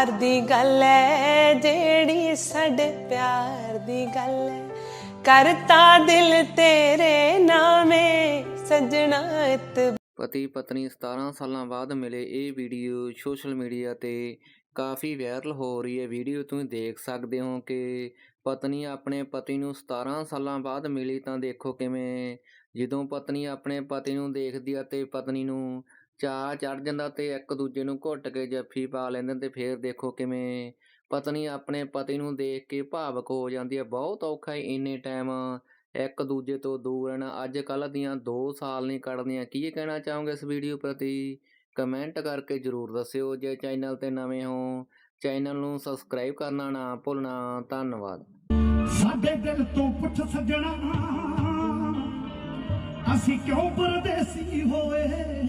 ਪਿਆਰ ਦੀ ਗੱਲ ਹੈ ਜਿਹੜੀ ਸਾਡੇ ਪਿਆਰ ਦੀ ਗੱਲ ਹੈ ਕਰਤਾ ਦਿਲ ਤੇਰੇ ਨਾਮੇ, ਸਜਣਾ ਇਤ ਪਤੀ ਪਤਨੀ 17 ਸਾਲਾਂ ਬਾਅਦ ਮਿਲੇ ਇਹ ਵੀਡੀਓ ਸੋਸ਼ਲ ਮੀਡੀਆ ਤੇ ਕਾਫੀ ਵਾਇਰਲ ਹੋ ਰਹੀ ਹੈ ਵੀਡੀਓ ਤੁਸੀਂ ਦੇਖ ਸਕਦੇ ਹੋ ਕਿ ਪਤਨੀ ਆਪਣੇ ਪਤੀ ਨੂੰ 17 ਸਾਲਾਂ ਬਾਅਦ ਮਿਲੀ ਤਾਂ ਦੇਖੋ ਕਿਵੇਂ, ਜਦੋਂ ਪਤਨੀ ਆਪਣੇ ਪਤੀ ਨੂੰ ਦੇਖਦੀ ਆ ਤੇ ਪਤਨੀ ਨੂੰ ਚਾਅ ਚੜ ਜਾਂਦਾ ਤੇ ਇੱਕ ਦੂਜੇ ਨੂੰ ਘੁੱਟ ਕੇ ਜੱਫੀ ਪਾ ਲੈਂਦੇ ਤੇ ਫਿਰ ਦੇਖੋ ਕਿਵੇਂ ਪਤਨੀ ਆਪਣੇ ਪਤੀ ਨੂੰ ਦੇਖ ਕੇ ਭਾਵਕ ਹੋ ਜਾਂਦੀ ਹੈ। ਬਹੁਤ ਔਖਾ ਹੈ ਇੰਨੇ ਟਾਈਮ ਇੱਕ ਦੂਜੇ ਤੋਂ ਦੂਰ ਰਹਿਣਾ। ਅੱਜ ਕੱਲ੍ਹ ਦੀਆਂ 2 ਸਾਲ ਨਹੀਂ ਕੱਢਦੀਆਂ ਕੀ ਕਹਿਣਾ ਚਾਹੋਗੇ ਇਸ ਵੀਡੀਓ ਪ੍ਰਤੀ? ਕਮੈਂਟ ਕਰਕੇ ਜਰੂਰ ਦੱਸਿਓ। ਜੇ ਚੈਨਲ ਤੇ ਨਵੇਂ ਹੋ, ਚੈਨਲ ਨੂੰ ਸਬਸਕ੍ਰਾਈਬ ਕਰਨਾ ਨਾ ਭੁੱਲਣਾ। ਧੰਨਵਾਦ। ਸਾਡੇ ਦਿਲ ਤੋਂ ਪੁੱਛ ਸੱਜਣਾ, ਅਸੀਂ ਕਿਉਂ ਪਰਦੇਸੀ ਹੋਏ?